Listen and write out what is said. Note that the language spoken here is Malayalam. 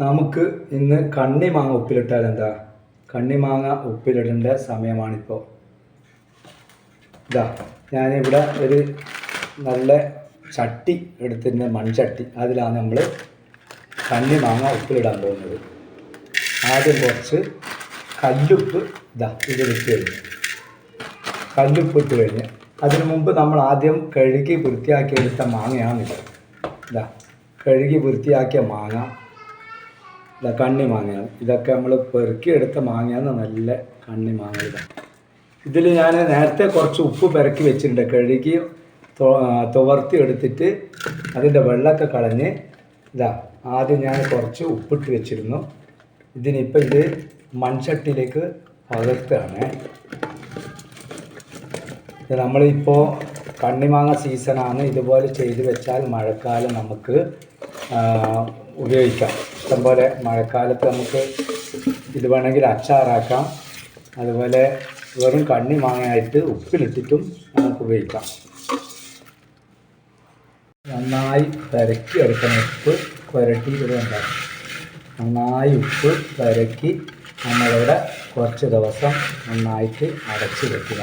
നമുക്ക് ഇന്ന് കണ്ണിമാങ്ങ ഉപ്പിലിട്ടാൽ എന്താ? കണ്ണിമാങ്ങ ഉപ്പിലിടേണ്ട സമയമാണിപ്പോൾ ഇതാ ഞാനിവിടെ ഒരു നല്ല ചട്ടി എടുത്തിരുന്ന മൺചട്ടി. അതിലാണ് നമ്മൾ കണ്ണിമാങ്ങ ഉപ്പിലിടാൻ പോകുന്നത്. ആദ്യം കുറച്ച് കല്ലുപ്പ് ഇതാ ഇതിലിട്ട് കഴിഞ്ഞു. കല്ലുപ്പ് ഇട്ട് കഴിഞ്ഞ്. അതിനു മുമ്പ് നമ്മൾ ആദ്യം കഴുകി വൃത്തിയാക്കി എടുത്ത മാങ്ങയാണിത്. ഇതാ കഴുകി വൃത്തിയാക്കിയ മാങ്ങ. ഇതാ കണ്ണി മാങ്ങയാണ് ഇതൊക്കെ നമ്മൾ പെറുക്കിയെടുത്ത മാങ്ങയാണ് നല്ല കണ്ണി മാങ്ങ ഇതാണ് ഇതിൽ ഞാൻ നേരത്തെ കുറച്ച് ഉപ്പ് പെരക്കി വെച്ചിട്ടുണ്ട്. കഴുകി തുവർത്തി എടുത്തിട്ട് അതിന്റെ വെള്ളമൊക്കെ കളഞ്ഞ് ഇതാ ആദ്യം ഞാൻ കുറച്ച് ഉപ്പിട്ട് വെച്ചിരുന്നു. ഇതിനിപ്പോൾ ഇത് മൺചട്ടിയിലേക്ക് പകർത്തുകയാണ്. നമ്മളിപ്പോൾ കണ്ണിമാങ്ങ സീസണാണ്. ഇതുപോലെ ചെയ്തു വെച്ചാൽ മഴക്കാലം നമുക്ക് ഉപയോഗിക്കാം. ഇഷ്ടംപോലെ മഴക്കാലത്ത് നമുക്ക് ഇത് വേണമെങ്കിൽ അച്ചാറാക്കാം. അതുപോലെ വെറും കണ്ണി മാങ്ങയായിട്ട് ഉപ്പിലിട്ടിട്ടും നമുക്ക് ഉപയോഗിക്കാം. നന്നായി പരക്കി എടുക്കണം ഉപ്പ്. പുരട്ടി ഇവിടെ ഉണ്ടാക്കും നന്നായി ഉപ്പ് പരക്കി നമ്മളിവിടെ കുറച്ച് ദിവസം നന്നായിട്ട് അടച്ച് വെക്കുക.